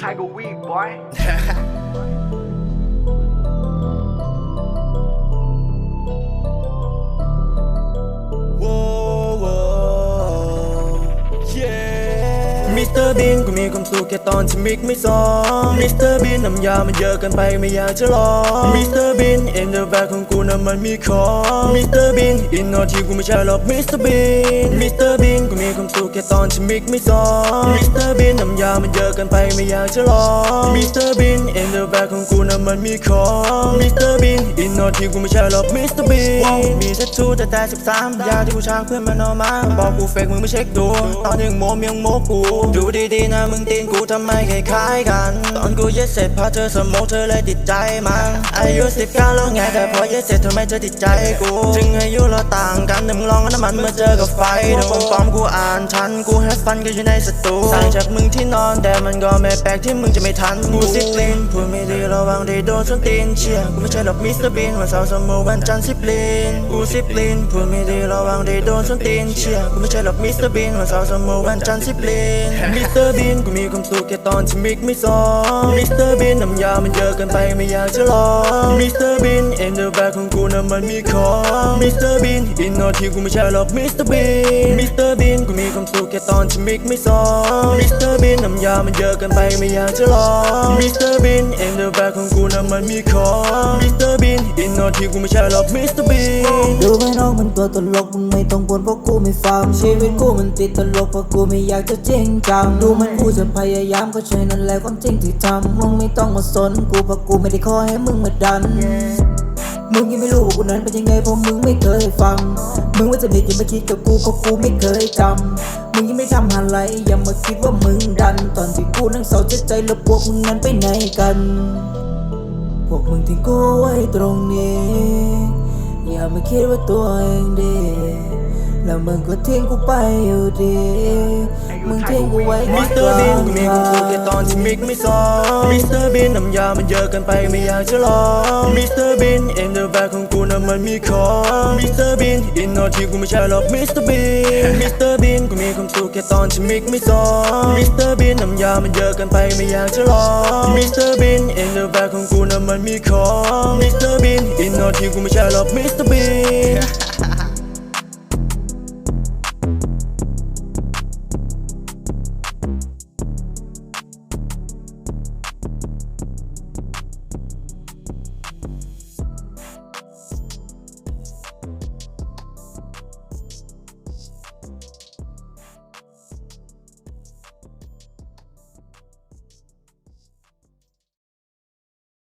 Tiger Weed, boy. มิสเตอร์บีนกูมีความสุขแค่ตอนที่มิกไม่ซ้อมมิสเตอร์บีนน้ำยามันเยอะเกันไปไม่อยากจะลองมิสเตอร์บีนเอ็นเดอร์แบกของกูน่ะมันมีของมิสเตอร์บีนอินนอที่กูไม่ใช่หรอกมิสเตอร์บีนมิสเตอร์บีนกู ความสุขแค่ตอนที่มิกไม่ซ้อมมิสเตอร์บินน้ำยามันเยอะกันไปไม่อยากจะลองมิสเตอร์บินเอ อร์แบกของกูน่ะมันมีของมิสเตอร์บีนอินนอที่กูไม่ใช่หรอกมิสเตอร์บีนมีแททูแต่แต่สิบสามยาที่กูช้างเพื่อนมันเอามาบอกกูเฟกมึงไม่เช็คดูตอนยังโมมยังโมกูดูดีๆนะมึงตีนกูทำไมคล้ายๆกัน ตอนกูเย็ดเสร็จพาเธอสมองเธอเลยติดใจมันอายุสิบเก้าแล้วไงแต่พอเย็ดเสร็จเธอไม่เธอติดใจกูถึงอายุเราต่างกันแต่มึงลองน้ำมันมาเจอกับไฟแต่คนปลอมกูอ่านทันกูแฮปฟันก็อยู่ในสตูต่างจากมึงที่นอนแต่มันก็ไม่แปลกที่มึงจะไม่ทันกูสิบลินพูดไม่ดีระวังได้โดนส้นตีนเชี่ยกูไม่ใช่หรอกมิสเตอร์บีนวันเสาร์สมอวันจันทร์สิบลินกูสิบลินพูดไม่ดีระวังได้โดนส้นตีนเชี่ยกูไม่ใช่หรอกมิสเตอร์บีนวันเสาร์สมอวันจันทร์สิบลินมิสเตอร์บีนกูมีความสุขแค่ตอนที่มิกไม่ซ้อมมิสเตอร์บีนน้ำยามันเยอะเกินไปไม่อยากจะลองมิสเตอร์บีนเอ็นเดอร์แบกของกูน่ะมันมีของมิสเตอร์บีนอินนอที่กูไม่ใช่หรอกมิสเตอร์บีนมิสเตอร์บีนกูมีความสุข ค่ตอนที่มิกไม่ซ้อมมิสเตอร์บีนน้ำยามันเยอะกินไปไม่อยากจะลองมิสเตอร์บีนเอ็นเดอร์แบกของกูน่ะมันมีของมิสเตอร์บีนอินนอที่กูไม่ใช่หรอกมิสเตอร์บีนดูไหม่น้องมันตัวตลกมึงไม่ต้องกวนเพราะกูไม่ฟังชีวิตกูมันติดตลกเพราะกูไม่อยากจะจริงจังดูมันกูจะพยายามก็ใช่นั่นแหละความจริงที่ทำมึงไม่ต้องมาสนกูเพราะกูไม่ได้ขอให้มึงมาดันมึงยังไม่รู้ว่ากูนั้นเป็นยังไงเพราะมึงไม่เคยฟัง มึงว่าจะเด็กยังไม่คิดกับกูเพราะกูไม่เคยจำ มึงยังไม่ทำอะไร อย่ามาคิดว่ามึงดัน ตอนที่กูนั่งเศร้าใจใจแล้วพวกมึงนั้นไปไหนกัน พวกมึงทิ้งกูไว้ตรงนี้ อย่ามาคิดว่าตัวเองดี แล้วมึงก็ทิ้งกูไปอยู่ดี มึงทิ้งกูไว้มิสเตอร์บีนกูมีความสุขแค่ตอนที่มิกไม่ซ้อมมิสเตอร์บีนน้ำยามันเยอะเกินไปไม่อยากจะลองมิสเตอร์บีนเอ็นเดอร์แบกของกูน่ะมันมีของมิสเตอร์บีนอินนอที่กูไม่ใช่หรอกมิสเตอร์บีนมิสเตอร์บีนกูมีความสุขแค่ตอนที่มิกไม่ซ้อมมิสเตอร์บีนน้ำยามันเยอะเกินไปไม่อยากจะลองมิสเตอร์บีนเอ็นเดอร์แบกของกูน่ะมันมีของมิสเตอร์บีนอินนอที่กูไม่ใช่หรอกมิสเตอร์บีน